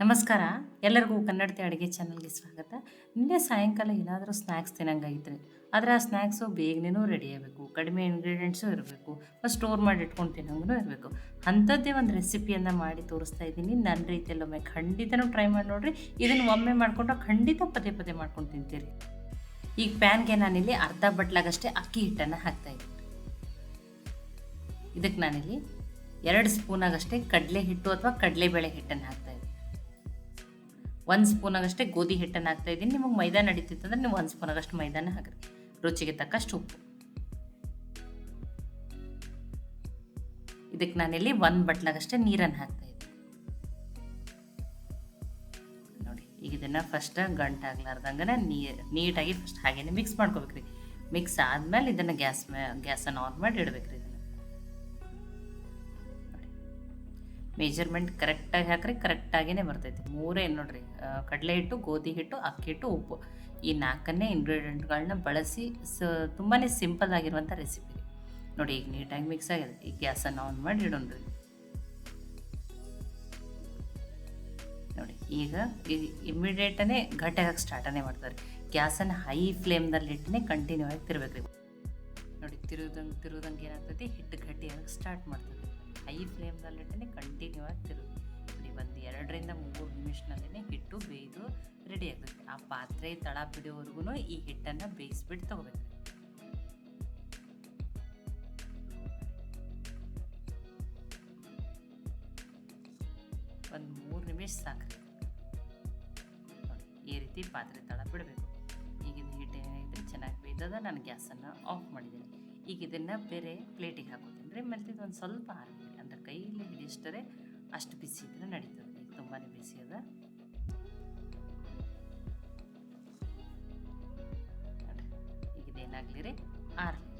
ನಮಸ್ಕಾರ. ಎಲ್ಲರಿಗೂ ಕನ್ನಡತಿ ಅಡುಗೆ ಚಾನಲ್ಗೆ ಸ್ವಾಗತ. ನಿನ್ನೆ ಸಾಯಂಕಾಲ ಏನಾದರೂ ಸ್ನ್ಯಾಕ್ಸ್ ತಿನ್ನಂಗಾಗಿತ್ತು ಆದರೆ ಆ ಸ್ನ್ಯಾಕ್ಸು ಬೇಗನೆ ರೆಡಿ ಆಗಬೇಕು. ಕಡಿಮೆ ಇಂಗ್ರೀಡಿಯೆಂಟ್ಸು ಇರಬೇಕು. ಸ್ಟೋರ್ ಮಾಡಿ ಇಟ್ಕೊಂಡು ತಿನ್ನೋಂಗೂ ಇರಬೇಕು. ಅಂಥದ್ದೇ ಒಂದು ರೆಸಿಪಿಯನ್ನು ಮಾಡಿ ತೋರಿಸ್ತಾ ಇದ್ದೀನಿ. ನನ್ನ ರೀತಿಯಲ್ಲಿ ಒಮ್ಮೆ ಖಂಡಿತನೂ ಟ್ರೈ ಮಾಡಿ ನೋಡಿರಿ. ಇದನ್ನು ಒಮ್ಮೆ ಮಾಡಿಕೊಂಡ್ರೆ ಖಂಡಿತ ಪದೇ ಪದೇ ಮಾಡ್ಕೊಂಡು ತಿಂತೀರಿ. ಈಗ ಪ್ಯಾನ್ಗೆ ನಾನಿಲ್ಲಿ ಅರ್ಧ ಬಟ್ಲಾಗಷ್ಟೇ ಅಕ್ಕಿ ಹಿಟ್ಟನ್ನು ಹಾಕ್ತಾಯಿದ್ದೀನಿ ಇದಕ್ಕೆ ನಾನಿಲ್ಲಿ ಎರಡು ಸ್ಪೂನಾಗಷ್ಟೇ ಕಡಲೆ ಹಿಟ್ಟು ಅಥವಾ ಕಡಲೆಬೇಳೆ ಹಿಟ್ಟನ್ನು ಹಾಕ್ತಾ ಇದ್ದೀನಿ ಒಂದು ಸ್ಪೂನಾಗಷ್ಟೇ ಗೋಧಿ ಹಿಟ್ಟನ್ನು ಹಾಕ್ತಾ ಇದ್ದೀನಿ. ನಿಮಗೆ ಮೈದಾ ನಡೀತಿತ್ತಂದ್ರೆ ನೀವು ಒಂದು ಸ್ಪೂನಾಗಷ್ಟು ಮೈದಾನ ಹಾಕ್ರಿ. ರುಚಿಗೆ ತಕ್ಕಷ್ಟು ಉಪ್ಪು. ಇದಕ್ಕೆ ನಾನಿಲ್ಲಿ ಒಂದು ಬಟ್ಲಾಗಷ್ಟೇ ನೀರನ್ನು ಹಾಕ್ತಾ ಇದ್ದೀನಿ. ನೋಡಿ, ಈಗ ಇದನ್ನು ಫಸ್ಟ್ ಗಂಟಾಗ್ಲಾರ್ದಂಗೆ ನೀರು ನೀಟಾಗಿ ಫಸ್ಟ್ ಹಾಗೇನೆ ಮಿಕ್ಸ್ ಮಾಡ್ಕೋಬೇಕ್ರಿ. ಮಿಕ್ಸ್ ಆದಮೇಲೆ ಇದನ್ನು ಗ್ಯಾಸ್ ಮೇ ಗ್ಯಾಸನ್ನು ಆನ್ ಮಾಡಿ ಇಡಬೇಕ್ರಿ. ಮೆಜರ್ಮೆಂಟ್ ಕರೆಕ್ಟಾಗಿ ಹಾಕ್ರಿ ಕರೆಕ್ಟಾಗಿಯೇ ಬರ್ತೈತಿ. ಮೂರೇ ನೋಡ್ರಿ ಕಡಲೆ ಹಿಟ್ಟು, ಗೋಧಿ ಹಿಟ್ಟು, ಅಕ್ಕಿ ಹಿಟ್ಟು, ಉಪ್ಪು. ಈ ನಾಲ್ಕನ್ನೇ ಇಂಗ್ರೀಡಿಯೆಂಟ್ಗಳನ್ನ ಬಳಸಿ ಸ ತುಂಬಾ ಸಿಂಪಲ್ ಆಗಿರುವಂಥ ರೆಸಿಪಿ ನೋಡಿ, ಈಗ ನೀಟಾಗಿ ಮಿಕ್ಸ್ ಆಗಿದೆ. ಈ ಗ್ಯಾಸನ್ನು ಆನ್ ಮಾಡಿ ಇಡೋಣ್ರಿ ನೋಡಿ, ಈಗ ಇಮಿಡಿಯೇಟನೇ ಗಟ್ಟಿಯಾಗಿ ಸ್ಟಾರ್ಟನೇ ಮಾಡ್ತಾರೆ. ಗ್ಯಾಸನ್ನು ಹೈ ಫ್ಲೇಮ್ದಲ್ಲಿ ಇಟ್ಟನೆ ಕಂಟಿನ್ಯೂ ಆಗಿ ತಿರ್ಬೇಕ್ರಿ. ನೋಡಿ, ತಿರುದಂಗೆ ತಿರುದಂಗೆ ಏನಾಗ್ತೈತಿ? ಹಿಟ್ಟು ಗಟ್ಟಿಯಾಗಿ ಸ್ಟಾರ್ಟ್ ಮಾಡ್ತದೆ. ಹೈ ಫ್ಲೇಮ್ನಲ್ಲಿಟ್ಟೇ ಕಂಟಿನ್ಯೂ ಆಗಿ ತಿರುಗಿ. ನೋಡಿ, ಒಂದು ಎರಡರಿಂದ ಮೂರು ನಿಮಿಷನಲ್ಲೇ ಹಿಟ್ಟು ಬೇಯ್ದು ರೆಡಿ ಆಗುತ್ತೆ. ಆ ಪಾತ್ರೆ ತಳ ಬಿಡೋವರೆಗೂ ಈ ಹಿಟ್ಟನ್ನು ಬೇಯಿಸ್ಬಿಟ್ಟು ತೊಗೋಬೇಕು. ಒಂದು ಮೂರು ನಿಮಿಷ ನೋಡಿ, ಈ ರೀತಿ ಪಾತ್ರೆ ತಳ ಬಿಡಬೇಕು ಈಗಿನ ಹಿಟ್ಟು ಏನಾಗಿದೆ ಚೆನ್ನಾಗಿ ಬೇಯ್ದದ ನಾನು ಗ್ಯಾಸನ್ನು ಆಫ್ ಮಾಡಿದ್ದೀನಿ. ಈಗ ಇದನ್ನು ಬೇರೆ ಪ್ಲೇಟಿಗೆ ಹಾಕೋತೀನಿ. ರೀ ಮತ್ತು ಇದೊಂದು ಸ್ವಲ್ಪ ಅಂದರೆ ಕೈಯಲ್ಲಿ ಹಿಡಿಯಷ್ಟರೆ ಅಷ್ಟು ಬಿಸಿ ಇದ್ರೆ ನಡೀತದೆ. ಈಗ ತುಂಬಾ ಬಿಸಿ ಅದ. ಈಗ ಇದೇನಾಗಲಿ ರೀ? ಆರಲಿ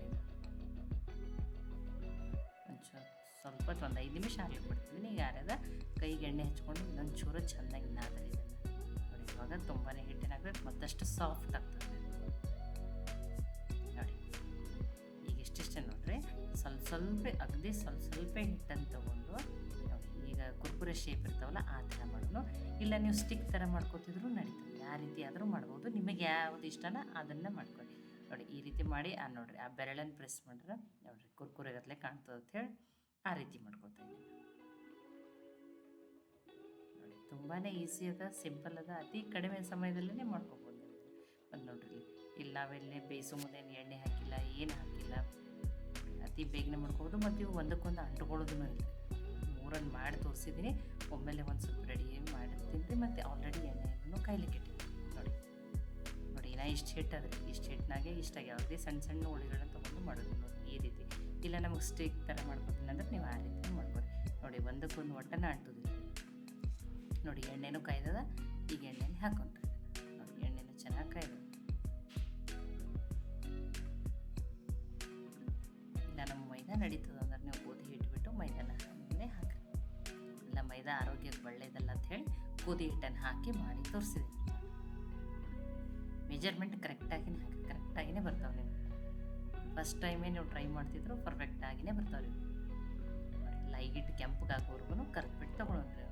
ಸ್ವಲ್ಪ ಒಂದು ಐದು ನಿಮಿಷ ಆಗ್ಲಿಕ್ಕೆ ಬಿಡ್ತಿದ್ದೀನಿ ಈಗ ಯಾರ್ಯಾದ ಕೈಗೆ ಎಣ್ಣೆ ಹಚ್ಕೊಂಡು ಇನ್ನೊಂದು ಚೂರು ಚೆನ್ನಾಗಿ ನಾದ್ರಿ ಇವಾಗ ತುಂಬಾ ಹಿಟ್ಟಿನಾಗಬೇಕು ಮತ್ತಷ್ಟು ಸಾಫ್ಟ್ ಆಗ್ತದೆ. ಸ್ವಲ್ಪ ಅಗದಿ ಸ್ವಲ್ಪ ಸ್ವಲ್ಪ ಹಿಟ್ಟನ್ನು ತೊಗೊಂಡು ಈಗ ಕುರ್ಕುರೆ ಶೇಪ್ ಇರ್ತಾವಲ್ಲ, ಆ ಥರ ಮಾಡೋದು ಇಲ್ಲ ನೀವು ಸ್ಟಿಕ್ ಥರ ಮಾಡ್ಕೋತಿದ್ರು ನಡೀತದೆ. ಯಾವ ರೀತಿ ಆದರೂ ಮಾಡ್ಬೋದು. ನಿಮಗೆ ಯಾವ್ದು ಇಷ್ಟನ ಅದನ್ನು ಮಾಡ್ಕೊಳ್ಳಿ. ನೋಡಿ, ಈ ರೀತಿ ಮಾಡಿ, ಆ ನೋಡಿರಿ, ಆ ಬೆರಳನ್ನು ಪ್ರೆಸ್ ಮಾಡಿದ್ರೆ ನೋಡಿರಿ, ಕುರ್ಕುರೆ ಗತ್ಲೆ ಕಾಣ್ತದೆ ಅಂತ ಹೇಳಿ ಆ ರೀತಿ ಮಾಡ್ಕೊತಾ ಇದ್ದೀನಿ. ನೋಡಿ ತುಂಬಾ ಈಸಿ ಅದ ಸಿಂಪಲ್ ಅದ. ಅತಿ ಕಡಿಮೆ ಸಮಯದಲ್ಲೇ ಮಾಡ್ಕೊಬೋದು ಅದು ನೋಡ್ರಿ ಇಲ್ಲಿ. ನಾವೆಲ್ಲೇ ಬೇಯಿಸೋ ಮುಂದೆ ಎಣ್ಣೆ ಹಾಕಿಲ್ಲ, ಏನು ಹಾಕಿಲ್ಲ. ಅತಿ ಬೇಗನೆ ಮಾಡ್ಕೋಬೋದು, ಮತ್ತು ಇವು ಒಂದಕ್ಕೊಂದು ಅಂಟ್ಕೊಳ್ಳೋದು ಇಲ್ಲ. ಮೂರನ್ನು ಮಾಡಿ ತೋರಿಸಿದ್ದೀನಿ. ಒಮ್ಮೆಲೆ ಒಂದು ಸ್ವಲ್ಪ ರೆಡಿ ಮಾಡಿರ್ತೀನಿ ಮತ್ತು ಆಲ್ರೆಡಿ ಎಣ್ಣೆಯನ್ನು ಕೈಲಿಕ್ಕೆ ಇಟ್ಟಿದ್ದೀನಿ. ನೋಡಿ. ನೋಡಿ, ನಾ ಇಷ್ಟು ಹಿಟ್ಟು ಅದಕ್ಕೆ ಇಷ್ಟು ಹಿಟ್ಟಿನಾಗೆ ಇಷ್ಟಾಗಿ ಯಾವುದೇ ಸಣ್ಣ ಸಣ್ಣ ಹೋಳಿಗಳನ್ನ ತೊಗೊಂಡು ಮಾಡೋದು ನೋಡಿ, ಈ ರೀತಿ. ಇಲ್ಲ, ನಮಗೆ ಸ್ಟಿಕ್ ಥರ ಮಾಡ್ಕೊತೀನಿ ಅಂದ್ರೆ ನೀವು ಆ ರೀತಿ ಮಾಡ್ಬೋದು ನೋಡಿ, ಒಂದಕ್ಕೊಂದು ಒಟ್ಟನ ಅಂಟೋದಿಲ್ಲ. ನೋಡಿ, ಎಣ್ಣೆನೂ ಕಾಯ್ದದ, ಈಗ ಎಣ್ಣೆಲಿ ಹಾಕೊಂಡ್ರಿ ನೋಡಿ, ಎಣ್ಣೆನೂ ಚೆನ್ನಾಗಿ ಕಾಯ್ದದ ಮೈದಾ ನಡೀತದೆ ಅಂದ್ರೆ ನೀವು ಗೋಧಿ ಹಿಟ್ಬಿಟ್ಟು ಮೈದಾನ ಮೇಲೆ ಹಾಕಿ ಇಲ್ಲ, ಮೈದಾ ಆರೋಗ್ಯಕ್ಕೆ ಒಳ್ಳೇದಲ್ಲ ಅಂತ ಹೇಳಿ ಗೋಧಿ ಹಿಟ್ಟನ್ನು ಹಾಕಿ ಮಾಡಿ ತೋರಿಸಿದೆ ಮೆಜರ್ಮೆಂಟ್ ಕರೆಕ್ಟಾಗಿನೇ ಹಾಕಿ ಕರೆಕ್ಟಾಗಿನೇ ಬರ್ತಾವೆ ನೀವು ಫಸ್ಟ್ ಟೈಮೇ ನೀವು ಟ್ರೈ ಮಾಡ್ತಿದ್ರು ಪರ್ಫೆಕ್ಟಾಗಿನೇ ಬರ್ತಾವೆ ನೀವು ನೋಡಿ ಲೈಟ್ ಬಿಟ್ಟು ಕರೆದ್ಬಿಟ್ಟು ತೊಗೊಳೋದ್ರಿ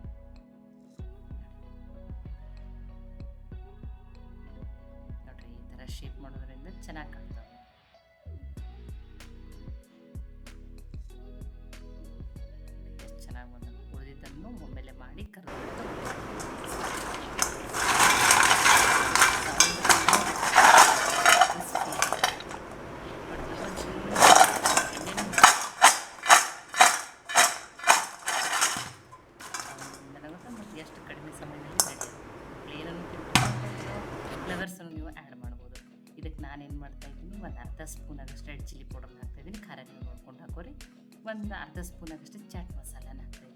ನೋಡ್ರಿ, ಈ ಥರ ಶೇಪ್ ಮಾಡೋದ್ರಿಂದ ಚೆನ್ನಾಗಿ ಕಾಣ್ತಾವೆ. ಮಾಡಿ ಕರೆದು ಮತ್ತು ಎಷ್ಟು ಕಡಿಮೆ ಸಮಯದಲ್ಲಿ ರೆಡಿ ಪ್ಲೇನನ್ನು ಫ್ಲೇವರ್ಸನ್ನು ನೀವು ಆ್ಯಡ್ ಮಾಡ್ಬೋದು ಇದಕ್ಕೆ ನಾನೇನು ಮಾಡ್ತಾ ಇದ್ದೀನಿ ಒಂದು ಅರ್ಧ ಸ್ಪೂನ್ ಆಗಷ್ಟು ರೆಡ್ ಚಿಲ್ಲಿ ಪೌಡರ್ನ ಹಾಕ್ತಾಯಿದ್ದೀನಿ ಖಾರ ನೀವು ನೋಡ್ಕೊಂಡು ಹಾಕೋರಿ ಒಂದು ಅರ್ಧ ಸ್ಪೂನ್ ಆಗಷ್ಟು ಚಾಟ್ ಮಸಾಲಾನ ಹಾಕ್ತಾಯಿದ್ದೀನಿ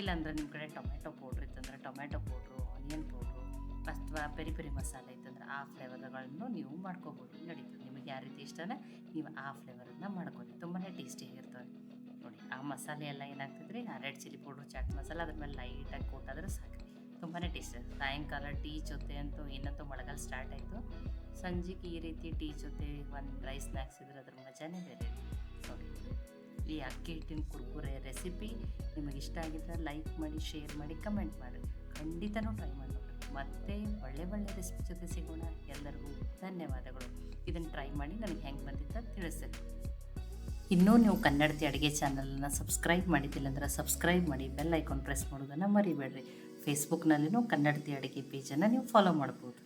ಇಲ್ಲಾಂದ್ರೆ ನಿಮ್ಮ ಕಡೆ ಟೊಮೆಟೊ ಪೌಡ್ರ್ ಇತ್ತಂದ್ರೆ ಟೊಮೆಟೊ ಪೌಡ್ರು ಆನಿಯನ್ ಪೌಡ್ರು ಅಥವಾ ಪೆರಿ ಪೆರಿ ಮಸಾಲೆ ಇತ್ತಂದ್ರೆ ಆ ಫ್ಲೇವರ್ಗಳನ್ನು ನೀವು ಮಾಡ್ಕೋಬೋದು, ನಡೀತದೆ. ನಿಮಗೆ ಯಾವ ರೀತಿ ಇಷ್ಟನೇ ನೀವು ಆ ಫ್ಲೇವರನ್ನು ಮಾಡ್ಕೊಳ್ಳಿ ತುಂಬಾ ಟೇಸ್ಟಿಯಾಗಿರ್ತವೆ ನೋಡಿ, ಆ ಮಸಾಲೆ ಎಲ್ಲ ಏನಾಗ್ತದೆ ಆ ರೆಡ್ ಚಿಲ್ಲಿ ಪೌಡ್ರು ಚಾಟ್ ಮಸಾಲೆ ಅದ್ರ ಮೇಲೆ ಲೈಟಾಗಿ ಕೊಟ್ಟಾದ್ರೆ ಸಾಕು. ತುಂಬಾ ಟೇಸ್ಟ್ ಸಾಯಂಕಾಲ ಟೀ ಜೊತೆ ಅಂತೂ ಏನಂತೂ ಮಳೆಗಾಲ ಸ್ಟಾರ್ಟ್ ಆಯಿತು. ಸಂಜೆಗೆ ಈ ರೀತಿ ಟೀ ಜೊತೆ ಒಂದು ರೈಸ್ ಸ್ನ್ಯಾಕ್ಸ್ ಇದ್ರೆ ಅದ್ರ ಮಜಾನೇ ಬೇರೆ ನೋಡಿ. ಈ ಅಕ್ಕಿ ಹಿಟ್ಟಿನ ಕುರ್ಕುರೆ ರೆಸಿಪಿ ನಿಮಗೆ ಇಷ್ಟ ಆಗಿದ್ರೆ ಲೈಕ್ ಮಾಡಿ ಶೇರ್ ಮಾಡಿ ಕಮೆಂಟ್ ಮಾಡಿ. ಖಂಡಿತನೂ ಟ್ರೈ ಮಾಡಿ ಮತ್ತೆ ಒಳ್ಳೆ ಒಳ್ಳೆ ರೆಸಿಪಿ ಜೊತೆ ಸಿಗೋಣ. ಎಲ್ಲರಿಗೂ ಧನ್ಯವಾದಗಳು. ಇದನ್ನು ಟ್ರೈ ಮಾಡಿ ನನಗೆ ಹೆಂಗೆ ಬಂದಿತ್ತು ತಿಳಿಸಿ ಇನ್ನೂ ನೀವು ಕನ್ನಡತಿ ಅಡುಗೆ ಚಾನಲನ್ನು ಸಬ್ಸ್ಕ್ರೈಬ್ ಮಾಡಿದ್ದಿಲ್ಲ ಅಂದ್ರೆ ಸಬ್ಸ್ಕ್ರೈಬ್ ಮಾಡಿ ಬೆಲ್ ಐಕಾನ್ ಪ್ರೆಸ್ ಮಾಡೋದನ್ನು ಮರಿಬೇಡ್ರಿ. ಫೇಸ್ಬುಕ್ನಲ್ಲಿನೂ ಕನ್ನಡತಿ ಅಡುಗೆ ಪೇಜನ್ನು ನೀವು ಫಾಲೋ ಮಾಡ್ಬೋದು.